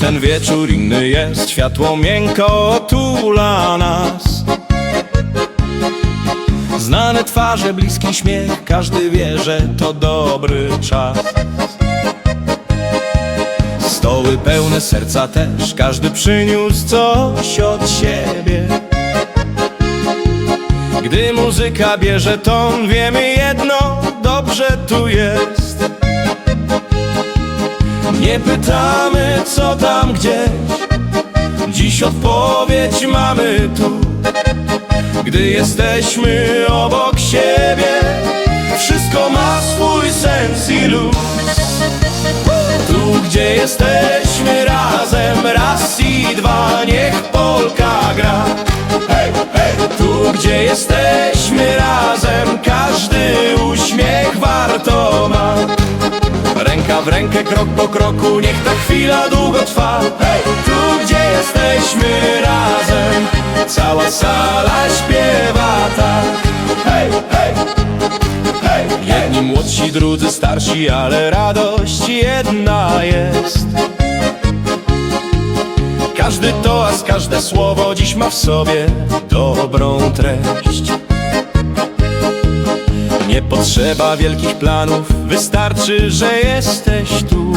Ten wieczór inny jest, światło miękko otula nas. Znane twarze, bliski śmiech, każdy wie, że to dobry czas. Stoły pełne serca też, każdy przyniósł coś od siebie. Gdy muzyka bierze ton, wiemy jedno, dobrze tu jest. Nie pytamy co tam gdzieś, dziś odpowiedź mamy tu. Gdy jesteśmy obok siebie, wszystko ma swój sens i luz. Tu, gdzie jesteśmy razem, raz i dwa, niech Polka gra. Tu, gdzie jesteśmy w rękę, krok po kroku, niech ta chwila długo trwa. Hej! Tu, gdzie jesteśmy razem, cała sala śpiewa tak. Hej, hej! Hej, Jedni młodsi, drudzy starsi, ale radość jedna jest Każdy toast, każde słowo dziś ma w sobie dobrą treść potrzeba wielkich planów, wystarczy, że jesteś tu.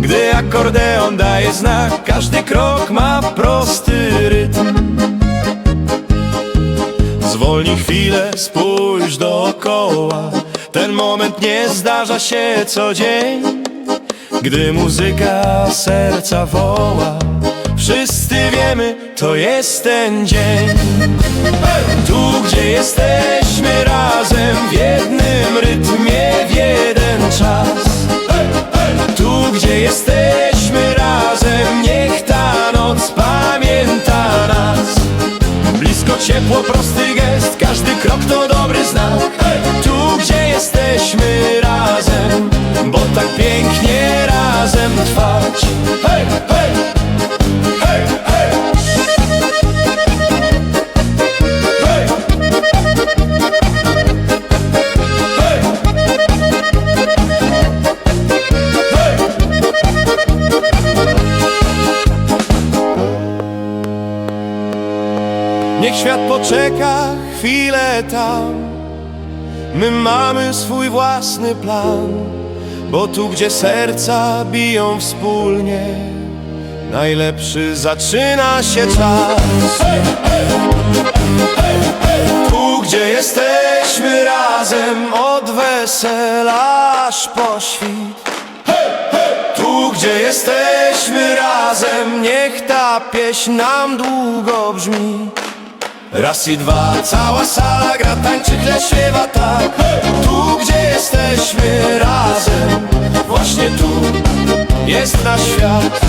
Gdy akordeon daje znak, każdy krok ma prosty rytm. Zwolnij chwilę, spójrz dookoła. Ten moment nie zdarza się co dzień Gdy muzyka serca woła Wszyscy wiemy, to jest ten dzień. Tu, gdzie jesteśmy razem W jednym Niech świat poczeka chwilę tam. My mamy swój własny plan Bo tu, gdzie serca biją wspólnie Najlepszy zaczyna się czas. Tu, gdzie jesteśmy razem Od wesela aż po świt. Tu, gdzie jesteśmy razem, niech ta pieśń nam długo brzmi. Raz i dwa, cała sala gra, tańczy, tle, śpiewa tak. Tu, gdzie jesteśmy. Razem, właśnie tu jest nasz świat.